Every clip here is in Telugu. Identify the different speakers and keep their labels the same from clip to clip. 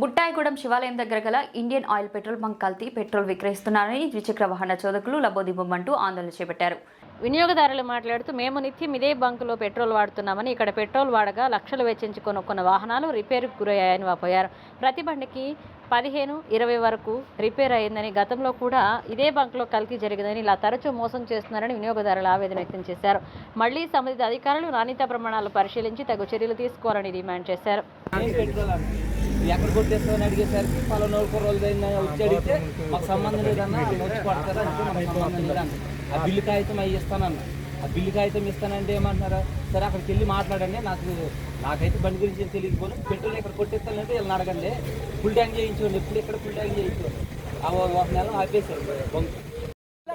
Speaker 1: బుట్టాయిగూడెం శివాలయం దగ్గర గల ఇండియన్ ఆయిల్ పెట్రోల్ బంక్ కల్తీ పెట్రోల్ విక్రయిస్తున్నారని ద్విచక్ర వాహన చోదకులు లబోదిబ్బమంటూ ఆందోళన చేపట్టారు.
Speaker 2: వినియోగదారులు మాట్లాడుతూ మేము నిత్యం ఇదే బంకులో పెట్రోల్ వాడుతున్నామని ఇక్కడ పెట్రోల్ వాడగా లక్షలు వెచ్చించి కొనుక్కున్న వాహనాలు రిపేర్కు గురయ్యాయని వాపోయారు. ప్రతి బండికి పదిహేను ఇరవై వరకు రిపేర్ అయిందని గతంలో కూడా ఇదే బంకులో కలికి జరిగిందని ఇలా తరచూ మోసం చేస్తున్నారని వినియోగదారులు ఆవేదన వ్యక్తం చేశారు. మళ్ళీ సంబంధిత అధికారులు నాణ్యత ప్రమాణాలు పరిశీలించి తగు చర్యలు తీసుకోవాలని డిమాండ్ చేశారు.
Speaker 3: ఏం ఎక్కడ కొట్టేస్తామని అడిగేసరికి పలానా రోజులు అయిందని వచ్చి అడిగితే మాకు సంబంధం లేదన్నా వచ్చి కొడతారు అంటే మాకు సంబంధం లేదన్న. ఆ బిల్లు కాగితం అవి ఇస్తానన్న. ఆ బిల్లు కాగితం ఇస్తానంటే ఏమంటున్నారా? సరే అక్కడికి వెళ్ళి మాట్లాడండి నాకు నాకైతే బండి గురించి తెలియకపోను పెట్రోల్ ఇక్కడ కొట్టేస్తానంటే వీళ్ళని అడగండి. ఫుల్ ట్యాంక్ చేయించుకోండి ఎప్పుడు ఇక్కడ ఫుల్ ట్యాంక్ చేయించుకోండి ఆ ఒక నెల ఆపేశారు. బంక్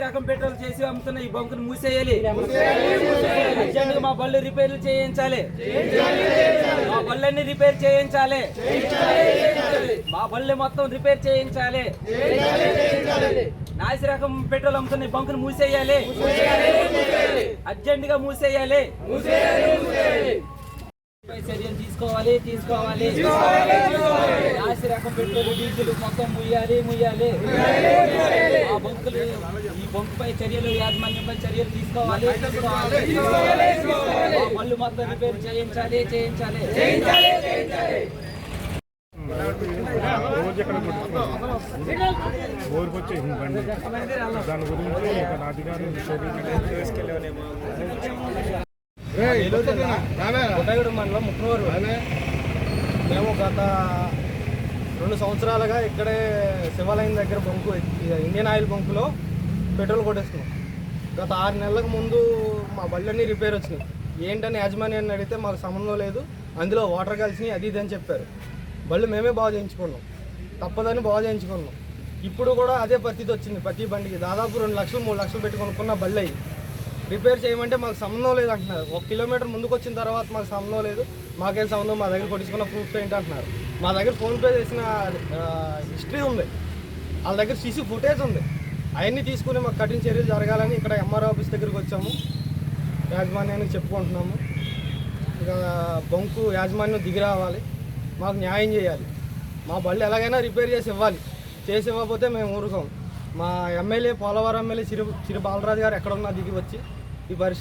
Speaker 3: రకం పెట్రోల్ చేసి అమ్ముతున్న ఈ బంకును మూసేయాలి. మా బళ్ళు రిపేర్లు చేయించాలి. మా బళ్ళన్ని రిపేర్ చేయించాలి. మా బళ్ళు మొత్తం రిపేర్ చేయించాలి. నాసి రకం పెట్రోల్ అమ్ముతున్న ఈ బంకును మూసేయాలి. అర్జెంటుగా మూసేయాలి. చర్యలు తీసుకోవాలి తీసుకోవాలి. నాసి రకం పెట్రోల్ డీజిల్ మొత్తం ముయ్యాలి ముయ్యాలి. ఆ బంకులు ఈ బంకుపై చర్యలు యాజమాన్యంపై చర్యలు తీసుకోవాలి తీసుకోవాలి. మళ్ళీ మొత్తం రిపేర్ చేయించాలి చేయించాలి.
Speaker 4: బండి. దాని గురించి అధికారులు
Speaker 5: కొట్టగూడెం మండలం ముక్కునూరు మేము గత రెండు సంవత్సరాలుగా ఇక్కడే శివాలయం దగ్గర బంకు ఇండియన్ ఆయిల్ బంకులో పెట్రోల్ కొట్టేస్తున్నాం. గత ఆరు నెలలకు ముందు మా బళ్ళన్నీ రిపేర్ వచ్చినాయి. ఏంటని యాజమాన్యాన్ని అడిగితే మాకు సంబంధం లేదు. అందులో వాటర్ కలిసినాయి అది ఇది అని చెప్పారు. బళ్ళు మేమే బాగు చేయించుకున్నాం. తప్పదని బాగు చేయించుకున్నాం. ఇప్పుడు కూడా అదే పరిస్థితి వచ్చింది. ప్రతి బండికి దాదాపు రెండు లక్షలు మూడు లక్షలు పెట్టి కొనుక్కున్న బళ్ళు అయ్యి రిపేర్ చేయమంటే మాకు సంబంధం లేదు అంటున్నారు. ఒక కిలోమీటర్ ముందుకు వచ్చిన తర్వాత మాకు సంబంధం లేదు. మాకేం సంబంధం? మా దగ్గర కొట్టించుకున్న ప్రూఫ్ ఏంటి అంటున్నారు మా దగ్గర ఫోన్పే చేసిన హిస్టరీ ఉంది. వాళ్ళ దగ్గర సీసీ ఫుటేజ్ ఉంది. అవన్నీ తీసుకుని మాకు కఠిన చర్యలు జరగాలని ఇక్కడ ఎంఆర్ ఆఫీస్ దగ్గరికి వచ్చాము. యాజమాన్యానికి చెప్పుకుంటున్నాము. ఇక బొంకు యాజమాన్యం దిగి రావాలి. మాకు న్యాయం చేయాలి. మా బళ్ళు ఎలాగైనా రిపేర్ చేసి ఇవ్వాలి. చేసి ఇవ్వకపోతే మేము ఊరుకోము మా ఎమ్మెల్యే పోలవరం ఎమ్మెల్యే చిరు చిరు బాలరాజు గారు ఎక్కడున్నా దిగి వచ్చి ఈ పరిస్థితి